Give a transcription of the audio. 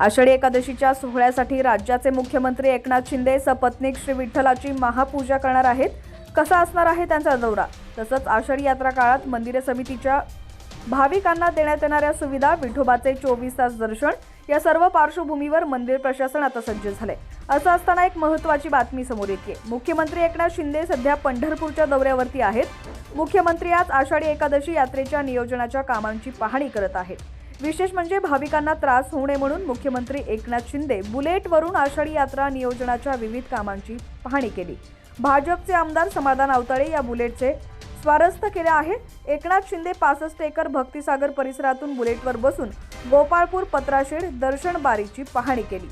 आषाढी एकादशीच्या सोहळ्यासाठी राज्याचे मुख्यमंत्री एकनाथ शिंदे सपत्नीक श्री विठ्ठलाची महापूजा करणार आहेत. कसा असणार आहे त्यांचा दौरा? तसंच आषाढी यात्रा काळात मंदिर समितीच्या भाविकांना देण्यात येणाऱ्या सुविधा विठोबाचे चोवीस तास दर्शन या सर्व पार्श्वभूमीवर मंदिर प्रशासन आता सज्ज झाले असं असताना एक महत्वाची बातमी समोर येते मुख्यमंत्री एकनाथ शिंदे सध्या पंढरपूरच्या दौऱ्यावरती आहेत. मुख्यमंत्री आज आषाढी एकादशी यात्रेच्या नियोजनाच्या कामांची पाहणी करत आहेत. विशेष म्हणजे भाविकांना त्रास होऊ नये म्हणून मुख्यमंत्री एकनाथ शिंदे बुलेटवरून आषाढी यात्रा नियोजनाच्या विविध कामांची पाहणी केली. भाजपचे आमदार समाधान अवताळे या बुलेटचे स्वारस्थ केले आहे. एकनाथ शिंदे पासष्ट एकर भक्तिसागर परिसरातून बुलेटवर बसून गोपाळपूर पत्राशेड दर्शन बारीची पाहणी केली.